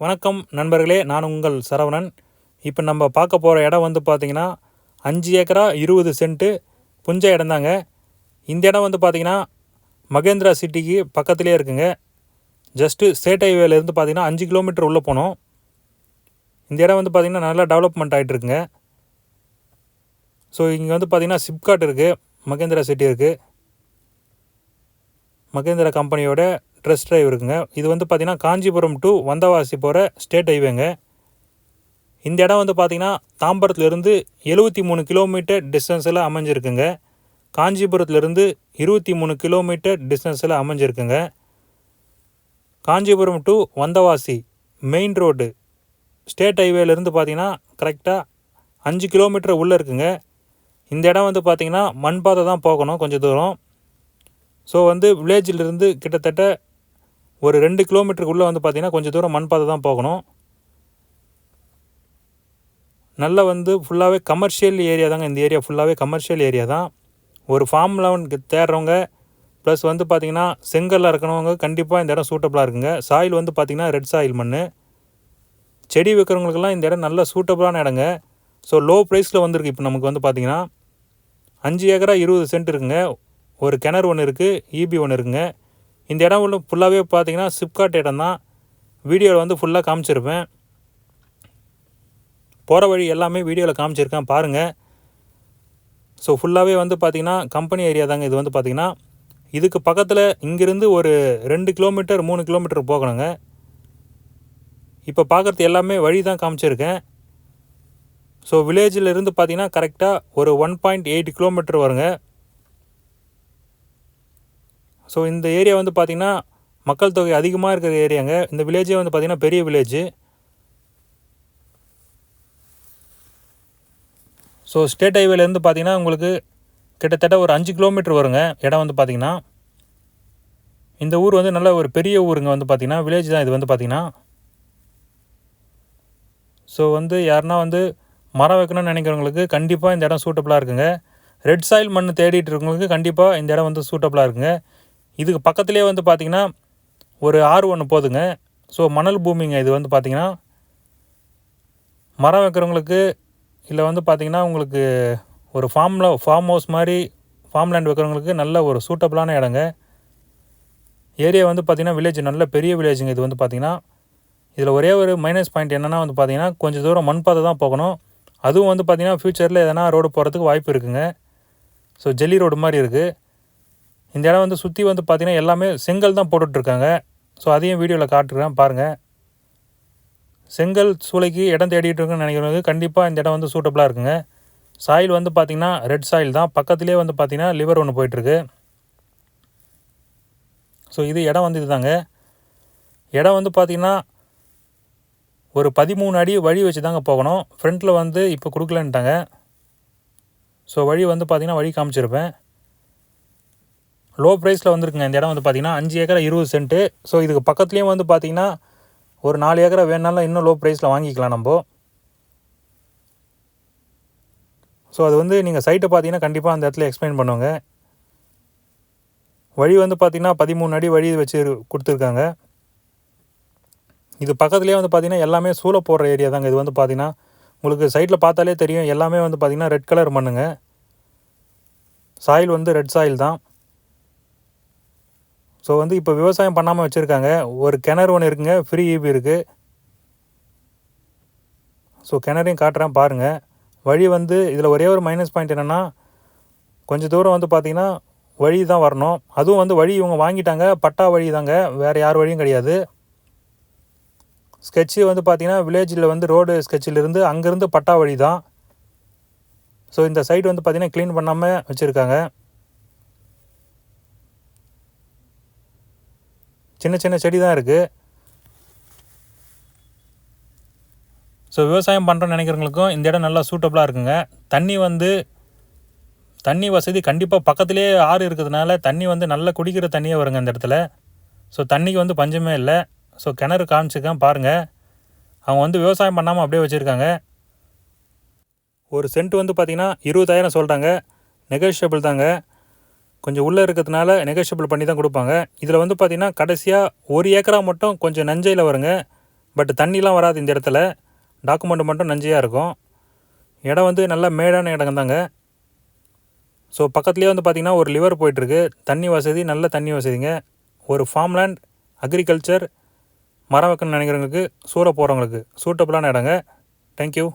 வணக்கம் நண்பர்களே நான் உங்கள் சரவணன். இப்போ நம்ம பார்க்க போகிற இடம் வந்து பார்த்திங்கன்னா அஞ்சு ஏக்கரா இருபது சென்ட்டு புஞ்ச இடம்தாங்க இந்த இடம் வந்து பார்த்திங்கன்னா மகேந்திரா சிட்டிக்கு பக்கத்துலேயே இருக்குங்க. ஜஸ்ட்டு ஸ்டேட் ஹைவேலேருந்து பார்த்திங்கன்னா அஞ்சு கிலோமீட்டர் உள்ளே போனோம். இந்த இடம் வந்து பார்த்திங்கன்னா நல்லா டெவலப்மெண்ட் ஆகிட்டு இருக்குங்க. ஸோ இங்கே வந்து பார்த்திங்கன்னா சிப்காட் இருக்குது மகேந்திரா சிட்டி இருக்குது மகேந்திரா கம்பெனியோட ட்ரெஸ் ட்ரைவ் இருக்குங்க. இது வந்து பார்த்திங்கன்னா காஞ்சிபுரம் டு வந்தவாசி போகிற ஸ்டேட் ஹைவேங்க. இந்த இடம் வந்து பார்த்திங்கன்னா தாம்பரத்துலேருந்து எழுபத்தி மூணு கிலோமீட்டர் டிஸ்டன்ஸில் அமைஞ்சிருக்குங்க. காஞ்சிபுரத்துலேருந்து இருபத்தி மூணு கிலோமீட்டர் டிஸ்டன்ஸில் அமைஞ்சிருக்குங்க. Kanchipuram to Vandavasi main road state ஹைவேலேருந்து பார்த்தீங்கன்னா கரெக்டாக அஞ்சு கிலோமீட்டர் உள்ளே இருக்குங்க. இந்த இடம் வந்து பார்த்திங்கன்னா மண் பாதை தான் போகணும் கொஞ்சம் தூரம். ஸோ வந்து வில்லேஜிலிருந்து கிட்டத்தட்ட ஒரு ரெண்டு கிலோமீட்டருக்குள்ளே வந்து பார்த்திங்கன்னா கொஞ்சம் தூரம் மண் பாதை தான் போகணும். நல்லா வந்து ஃபுல்லாகவே கமர்ஷியல் ஏரியா தாங்க இந்த ஏரியா ஃபுல்லாகவே கமர்ஷியல் ஏரியா தான். ஒரு ஃபார்ம் லெவனுக்கு தேடுறவங்க ப்ளஸ் வந்து பார்த்திங்கன்னா செங்கல்ல இருக்கிறவங்க கண்டிப்பாக இந்த இடம் சூட்டபுளாக இருக்குங்க. சாயில் வந்து பார்த்திங்கன்னா ரெட் சாயில் மண் செடி வைக்கிறவங்களுக்கெல்லாம் இந்த இடம் நல்ல சூட்டபுளான இடங்க. ஸோ லோ ப்ரைஸில் வந்திருக்கு இப்போ நமக்கு வந்து பார்த்திங்கன்னா அஞ்சு ஏக்கரா இருபது சென்ட் இருக்குங்க. ஒரு கிணறு ஒன்று இருக்குது ஈபி ஒன்று இருக்குங்க. இந்த இடம் உள்ள ஃபுல்லாகவே பார்த்தீங்கன்னா சிப்காட் இடம் தான் வீடியோவில் வந்து ஃபுல்லாக காமிச்சிருப்பேன். போகிற வழி எல்லாமே வீடியோவில் காமிச்சிருக்கேன் பாருங்கள் ஸோ ஃபுல்லாகவே வந்து பார்த்திங்கன்னா கம்பெனி ஏரியா தாங்க இது வந்து பார்த்திங்கன்னா. இதுக்கு பக்கத்தில் இங்கேருந்து ஒரு ரெண்டு கிலோமீட்டர் மூணு கிலோமீட்டர் போகணுங்க. இப்போ பார்க்குறது எல்லாமே வழி தான் காமிச்சிருக்கேன் ஸோ வில்லேஜில் இருந்து பார்த்தீங்கன்னா கரெக்டாக ஒரு ஒன் பாயிண்ட் எயிட் கிலோமீட்டர் வருங்க. ஸோ இந்த ஏரியா வந்து பார்த்திங்கன்னா மக்கள் தொகை அதிகமாக இருக்கிற ஏரியாங்க இந்த வில்லேஜே வந்து பார்த்திங்கன்னா பெரிய வில்லேஜ் ஸோ ஸ்டேட் ஹைவேலேருந்து பார்த்தீங்கன்னா உங்களுக்கு கிட்டத்தட்ட ஒரு அஞ்சு கிலோமீட்டர் வருங்க. இடம் வந்து பார்த்திங்கன்னா இந்த ஊர் வந்து நல்ல ஒரு பெரிய ஊருங்க வந்து பார்த்திங்கன்னா வில்லேஜ் தான் இது வந்து பார்த்திங்கன்னா ஸோ வந்து யாருன்னா வந்து மரம் வைக்கணும்னு நினைக்கிறவங்களுக்கு கண்டிப்பாக இந்த இடம் சூட்டபுளாக இருக்குங்க. ரெட் சாயில் மண் தேடிட்டு இருக்கவங்களுக்கு கண்டிப்பாக இந்த இடம் வந்து சூட்டபுளாக இருக்குங்க. இதுக்கு பக்கத்துலேயே வந்து பார்த்திங்கன்னா ஒரு ஆறு ஒன்று போதுங்க. ஸோ மணல் பூமிங்க. இது வந்து பார்த்திங்கன்னா மரம் வைக்கிறவங்களுக்கு இல்லை வந்து பார்த்திங்கன்னா உங்களுக்கு ஒரு ஃபார்மில் ஃபார்ம் ஹவுஸ் மாதிரி ஃபார்ம் லேண்ட் வைக்கிறவங்களுக்கு நல்ல ஒரு சூட்டபுளான இடங்க. ஏரியா வந்து பார்த்திங்கன்னா வில்லேஜ் நல்ல பெரிய வில்லேஜுங்க இது வந்து பார்த்திங்கன்னா இதில் ஒரே ஒரு மைனஸ் பாயிண்ட் என்னென்னா வந்து பார்த்திங்கன்னா கொஞ்சம் தூரம் மண் பாதை தான் போகணும். அதுவும் வந்து பார்த்திங்கன்னா ஃப்யூச்சரில் எதனா ரோடு போகிறதுக்கு வாய்ப்பு இருக்குங்க. ஸோ ஜெல்லி ரோடு மாதிரி இருக்குது இந்த இடம் வந்து சுற்றி வந்து பார்த்திங்கன்னா எல்லாமே செங்கல் தான் போட்டுட்ருக்காங்க. ஸோ அதையும் வீடியோவில் காட்டுறேன் பாருங்கள் செங்கல் சூளைக்கு இடம் தேடிட்டு இருக்குன்னு நினைக்கிறவங்க கண்டிப்பாக இந்த இடம் வந்து சூட்டபுளாக இருக்குங்க. சாயில் வந்து பார்த்திங்கன்னா ரெட் சாயில் தான். பக்கத்துலேயே வந்து பார்த்திங்கன்னா லிவர் ஒன்று போயிட்டுருக்கு ஸோ இது இடம் வந்து இதுதாங்க. இடம் வந்து பார்த்திங்கன்னா ஒரு பதிமூணு அடி வழி வச்சு தாங்க போகணும். ஃப்ரண்ட்டில் வந்து இப்போ கொடுக்கலன்ட்டாங்க. ஸோ வழி வந்து பார்த்திங்கன்னா வழி காமிச்சிருப்பேன். லோ ப்ரைஸில் வந்துருக்குங்க. இந்த இடம் வந்து பார்த்திங்கன்னா அஞ்சு ஏக்கரை இருபது சென்ட்டு ஸோ இதுக்கு பக்கத்துலேயும் வந்து பார்த்திங்கன்னா ஒரு நாலு ஏக்கரா வேணாலும் இன்னும் லோ ப்ரைஸில் வாங்கிக்கலாம் நம்ம. ஸோ அது வந்து நீங்கள் சைட்டை பார்த்தீங்கன்னா கண்டிப்பாக அந்த இடத்துல எக்ஸ்பிளைன் பண்ணுவாங்க வழி வந்து பார்த்திங்கன்னா பதிமூணு அடி வழி வச்சு கொடுத்துருக்காங்க. இது பக்கத்துலேயே வந்து பார்த்திங்கன்னா எல்லாமே சூளை போடுற ஏரியா தாங்க. இது வந்து பார்த்திங்கன்னா உங்களுக்கு சைட்டில் பார்த்தாலே தெரியும். எல்லாமே வந்து பார்த்திங்கன்னா ரெட் கலர் மண்ணுங்க. சாயில் வந்து ரெட் சாயில் தான். ஸோ வந்து இப்போ விவசாயம் பண்ணாமல் வச்சுருக்காங்க. ஒரு கிணறு ஒன்று இருக்குங்க. ஃப்ரீ ஈபி இருக்குது ஸோ கிணறையும் காட்டுறேன். பாருங்கள் வழி வந்து இதில் ஒரே ஒரு மைனஸ் பாயிண்ட் என்னென்னா கொஞ்சம் தூரம் வந்து பார்த்திங்கன்னா வழி தான் வரணும். அதுவும் வந்து வழி இவங்க வாங்கிட்டாங்க. பட்டா வழி தாங்க. வேறு யார் வழியும் கிடையாது. ஸ்கெட்சு வந்து பார்த்திங்கன்னா வில்லேஜில் வந்து ரோடு ஸ்கெட்சிலிருந்து அங்கேருந்து பட்டா வழி தான். ஸோ இந்த சைட் வந்து பார்த்திங்கன்னா க்ளீன் பண்ணாமல் வச்சுருக்காங்க. சின்ன சின்ன செடி தான் இருக்குது ஸோ விவசாயம் பண்ணுறோன்னு நினைக்கிறவங்களுக்கும் இந்த இடம் நல்லா சூட்டபுளாக இருக்குங்க. தண்ணி வந்து தண்ணி வசதி கண்டிப்பாக பக்கத்துலேயே ஆறு இருக்கிறதுனால தண்ணி வந்து நல்லா குடிக்கிற தண்ணியே வருங்க இந்த இடத்துல. ஸோ தண்ணிக்கு வந்து பஞ்சமே இல்லை. ஸோ கிணறு காமிச்சிருக்கேன் பாருங்கள் அவங்க வந்து விவசாயம் பண்ணாமல் அப்படியே வச்சுருக்காங்க. ஒரு சென்ட் வந்து பார்த்திங்கன்னா இருபதாயிரம் சொல்கிறாங்க நெகோஷியபிள் தாங்க. கொஞ்சம் உள்ளே இருக்கிறதுனால நெகோஷியபிள் பண்ணி தான் கொடுப்பாங்க. இதில் வந்து பார்த்திங்கன்னா கடைசியாக ஒரு ஏக்கரா மட்டும் கொஞ்சம் நஞ்சையில் வருங்க. பட் தண்ணிலாம் வராது இந்த இடத்துல. டாக்குமெண்ட் மட்டும் நஞ்சையாக இருக்கும். இடம் வந்து நல்லா மேடான இடம் தாங்க. ஸோ பக்கத்துலேயே வந்து பார்த்திங்கன்னா ஒரு லிவர் போயிட்டுருக்கு. தண்ணி வசதி நல்ல தண்ணி வசதிங்க. ஒரு ஃபார்ம்லேண்ட் அக்ரிகல்ச்சர் மரம் வைக்கணும்னு நினைக்கிறவங்களுக்கு சூற போகிறவங்களுக்கு சூட்டபுளான இடங்க. தேங்க்யூ